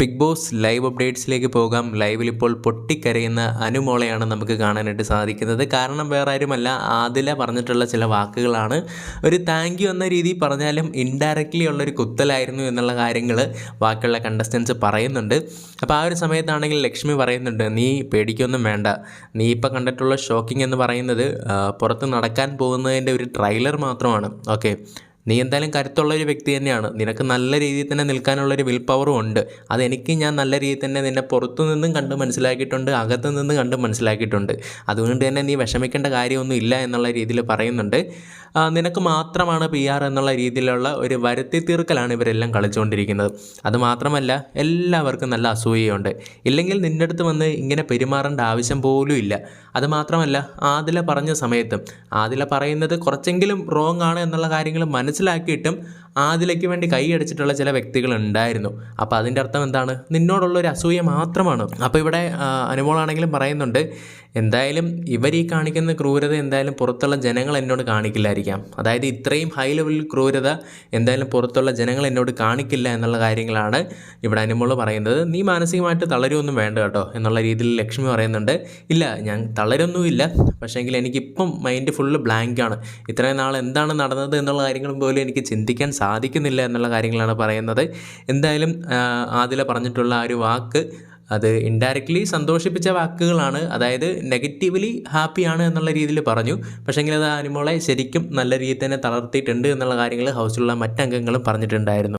Big boss live അപ്ഡേറ്റ്സിലേക്ക് പോകാം. ലൈവിൽ ഇപ്പോൾ പൊട്ടിക്കരയുന്ന അനുമോളയാണ് നമുക്ക് കാണാനായിട്ട് സാധിക്കുന്നത്. കാരണം വേറെ ആരുമല്ല ആദില പറഞ്ഞിട്ടുള്ള ചില വാക്കുകളാണ്. ഒരു താങ്ക് യു എന്ന രീതിയിൽ പറഞ്ഞാലും ഇൻഡയറക്റ്റ്ലി ഉള്ളൊരു കുത്തലായിരുന്നു എന്നുള്ള കാര്യങ്ങൾ ബാക്കിയുള്ള കണ്ടസ്റ്റൻസ് പറയുന്നുണ്ട്. അപ്പോൾ ആ ഒരു സമയത്താണെങ്കിൽ ലക്ഷ്മി പറയുന്നുണ്ട് നീ പേടിക്കൊന്നും വേണ്ട. നീ ഇപ്പോൾ കണ്ടിട്ടുള്ള ഷോക്കിംഗ് എന്ന് പറയുന്നത് പുറത്ത് നടക്കാൻ പോകുന്നതിന്റെ ഒരു ട്രെയിലർ മാത്രമാണ്. ഓക്കെ നീ എന്തായാലും കരുത്തുള്ള ഒരു വ്യക്തി തന്നെയാണ്. നിനക്ക് നല്ല രീതിയിൽ തന്നെ നിൽക്കാനുള്ള ഒരു വിൽ പവറും ഉണ്ട് അതെനിക്ക് ഞാൻ നല്ല രീതിയിൽ തന്നെ നിന്നെ പുറത്തു നിന്നും കണ്ട് മനസ്സിലാക്കിയിട്ടുണ്ട് അകത്തു നിന്നും കണ്ട് മനസ്സിലാക്കിയിട്ടുണ്ട്. അതുകൊണ്ട് തന്നെ നീ വിഷമിക്കേണ്ട കാര്യമൊന്നും ഇല്ല എന്നുള്ള രീതിയിൽ പറയുന്നുണ്ട്. നിനക്ക് മാത്രമാണ് പി ആർ എന്നുള്ള രീതിയിലുള്ള ഒരു വരുത്തി തീർക്കലാണ് ഇവരെല്ലാം കളിച്ചുകൊണ്ടിരിക്കുന്നത്. അതുമാത്രമല്ല എല്ലാവർക്കും നല്ല അസൂയയുണ്ട്. ഇല്ലെങ്കിൽ നിന്റെ അടുത്ത് വന്ന് ഇങ്ങനെ പെരുമാറേണ്ട ആവശ്യം പോലും ഇല്ല. അതുമാത്രമല്ല ആദില പറഞ്ഞ സമയത്തും ആദില പറയുന്നത് കുറച്ചെങ്കിലും റോങ് ആണ് എന്നുള്ള കാര്യങ്ങൾ മനസ്സിലാക്കിയിട്ടും ആദിലയ്ക്ക് വേണ്ടി കൈയടിച്ചിട്ടുള്ള ചില വ്യക്തികൾ ഉണ്ടായിരുന്നു അപ്പോൾ അതിന്റെ അർത്ഥം എന്താണ്? നിന്നോടുള്ള ഒരു അസൂയ മാത്രമാണ്. അപ്പോൾ ഇവിടെ അനുഭവമാണെങ്കിലും പറയുന്നുണ്ട് എന്തായാലും ഇവർ ഈ കാണിക്കുന്ന ക്രൂരത എന്തായാലും പുറത്തുള്ള ജനങ്ങൾ എന്നോട് കാണിക്കില്ലായിരിക്കാം. അതായത് ഇത്രയും ഹൈ ലെവലിൽ ക്രൂരത എന്തായാലും പുറത്തുള്ള ജനങ്ങൾ എന്നോട് കാണിക്കില്ല എന്നുള്ള കാര്യങ്ങളാണ് ഇവിടെ അനുമോൾ പറയുന്നത്. നീ മാനസികമായിട്ട് തളരുമൊന്നും വേണ്ട കേട്ടോ എന്നുള്ള രീതിയിൽ ലക്ഷ്മി പറയുന്നുണ്ട്. ഇല്ല ഞാൻ തളരൊന്നുമില്ല. പക്ഷേങ്കിൽ എനിക്കിപ്പം മൈൻഡ് ഫുള്ള് ബ്ലാങ്കാണ് ഇത്രയും നാൾ എന്താണ് നടന്നത് എന്നുള്ള കാര്യങ്ങളും പോലും എനിക്ക് ചിന്തിക്കാൻ സാധിക്കുന്നില്ല എന്നുള്ള കാര്യങ്ങളാണ് പറയുന്നത്. എന്തായാലും ആദില പറഞ്ഞിട്ടുള്ള ആ ഒരു വാക്ക് അത് ഇൻഡയറക്റ്റ്ലി സന്തോഷിപ്പിച്ച വാക്കുകളാണ്. അതായത് നെഗറ്റീവ്ലി ഹാപ്പിയാണ് എന്നുള്ള രീതിയിൽ പറഞ്ഞു. പക്ഷേങ്കിൽ അത് അനുമോളെ ശരിക്കും നല്ല രീതിയിൽ തന്നെ തളർത്തിയിട്ടുണ്ട് എന്നുള്ള കാര്യങ്ങൾ ഹൗസിലുള്ള മറ്റംഗങ്ങളും പറഞ്ഞിട്ടുണ്ടായിരുന്നു.